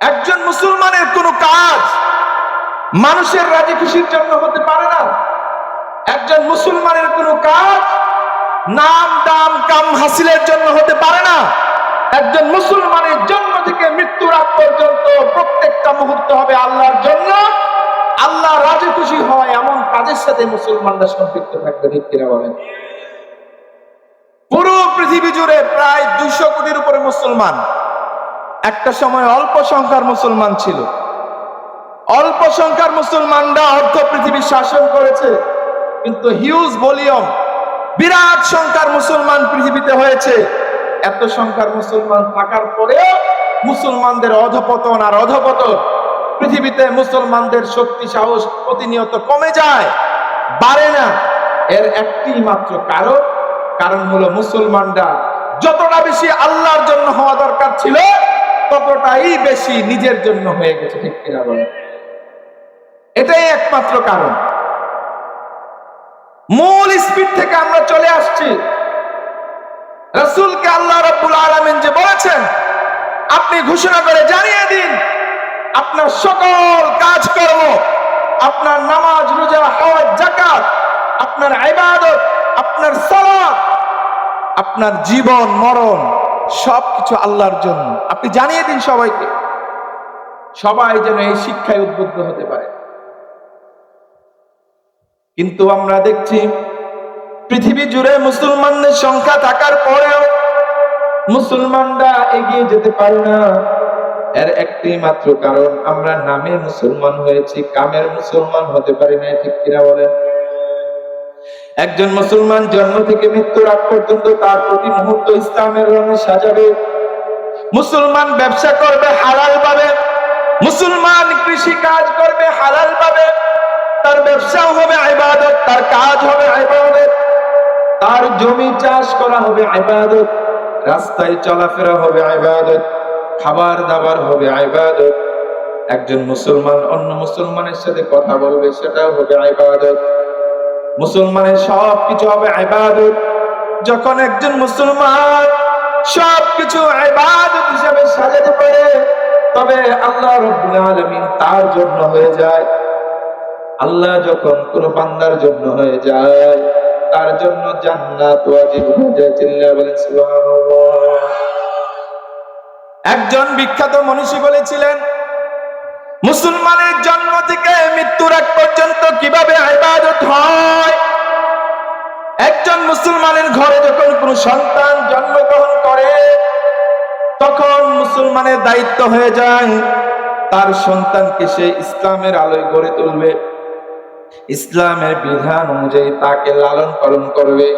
একজন মুসলমানের কোনো কাজ মানুষের রাজি খুশির জন্য হতে পারে না। একজন মুসলমানের কোনো কাজ নাম, দাম, কাম হাসিলের জন্য হতে পারে না। একজন মুসলমানের জন্ম থেকে মৃত্যুর আগ পর্যন্ত প্রত্যেকটা মুহূর্ত হবে আল্লাহর জন্য। আল্লাহ রাজি খুশি হয় এমন কাজের সাথে মুসলমানরা সম্পৃক্ত থাকবে কিনা বলেন? পুরো পৃথিবী জুড়ে প্রায় দুশো কোটির উপরে মুসলমান। একটা সময় অল্প সংখ্যার মুসলমান ছিল। অল্প সংখ্যার মুসলমানরা অর্ধ পৃথিবী শাসন করেছে, কিন্তু হিউজ ভলিউম, বিরাট সংখ্যার মুসলমান পৃথিবীতে হয়েছে। এত সংখ্যার মুসলমান থাকার পরেও মুসলমানদের অধপতন আর অধপতন, পৃথিবীতে মুসলমানদের শক্তি, সাহস প্রতিনিয়ত কমে যায়, বাড়ে না। এর একটি মাত্র কারণ কারণ হলো মুসলমানরা যতটা বেশি আল্লাহর জন্য হওয়া দরকার ছিল ততটাই বেশি নিজের জন্য হয়ে গেছে ঠিক কিনা বলেন এটাই একমাত্র কারণ। মূল স্পিড থেকে আমরা চলে আসছি। রসুলকে আল্লাহ রব্বুল আলমিন যে বলেছেন, আপনি ঘোষণা করে জানিয়ে দিন, আপনার সকল কাজকর্ম, আপনার নামাজ, রোজা হওয়ার জাকাত আপনার ইবাদত, আপনার সালাত, আপনার জীবন, মরণ সবকিছু আল্লাহর জন্য। আপনি জানিয়ে দিন সবাইকে। সবাই যেন এই শিক্ষায় উদ্বুদ্ধ হতে পারে। কিন্তু আমরা দেখছি, পৃথিবী জুড়ে মুসলমানদের সংখ্যা থাকার পরেও মুসলমানরা এগিয়ে যেতে পারে না। এর একটি মাত্র কারণ, আমরা নামে মুসলমান হয়েছি, কামের মুসলমান হতে পারি না ঠিক কিনা বলেন? একজন মুসলমান জন্ম থেকে মৃত্যুর আগ পর্যন্ত তার প্রতি মুহূর্ত ইসলামের রঙে সাজাবে। মুসলমান ব্যবসা করবে, হালাল পাবে। মুসলমান কৃষি কাজ করবে, হালাল পাবে। তার ব্যবসাও হবে ইবাদত, তার কাজ হবে ইবাদত। তার জমি চাষ করা হবে ইবাদত। রাস্তায় চলাফেরা হবে ইবাদত। খাবার দাবার হবে ইবাদত। একজন মুসলমান অন্য মুসলমানের সাথে কথা বলবে, সেটাও হবে ইবাদত। মুসলমানের সব কিছু হবে ইবাদত। যখন একজন মুসলমান সব কিছু ইবাদত হিসাবে সাজাতে পারে, তবে আল্লাহ রাব্বুল আলামিন তার জন্য হয়ে যায়। আল্লাহ যখন কোন বান্দার জন্য হয়ে যায়, তার জন্য জান্নাত ওয়াজিব হয়ে যায়। চিল্লা বলেন একজন বিখ্যাত মনীষী বলেছিলেন, মুসলমানের জন্ম থেকে মৃত্যুর এক পর্যন্ত কীভাবে ইবাদত কোন সন্তান জন্মগ্রহণ করে, তখন মুসলমানের দায়িত্ব হয়ে যায়, তার সন্তানকে সে ইসলামের আলোয় গড়ে তুলবে। ইসলামের বিধান অনুযায়ী তাকে লালন পালন করবে।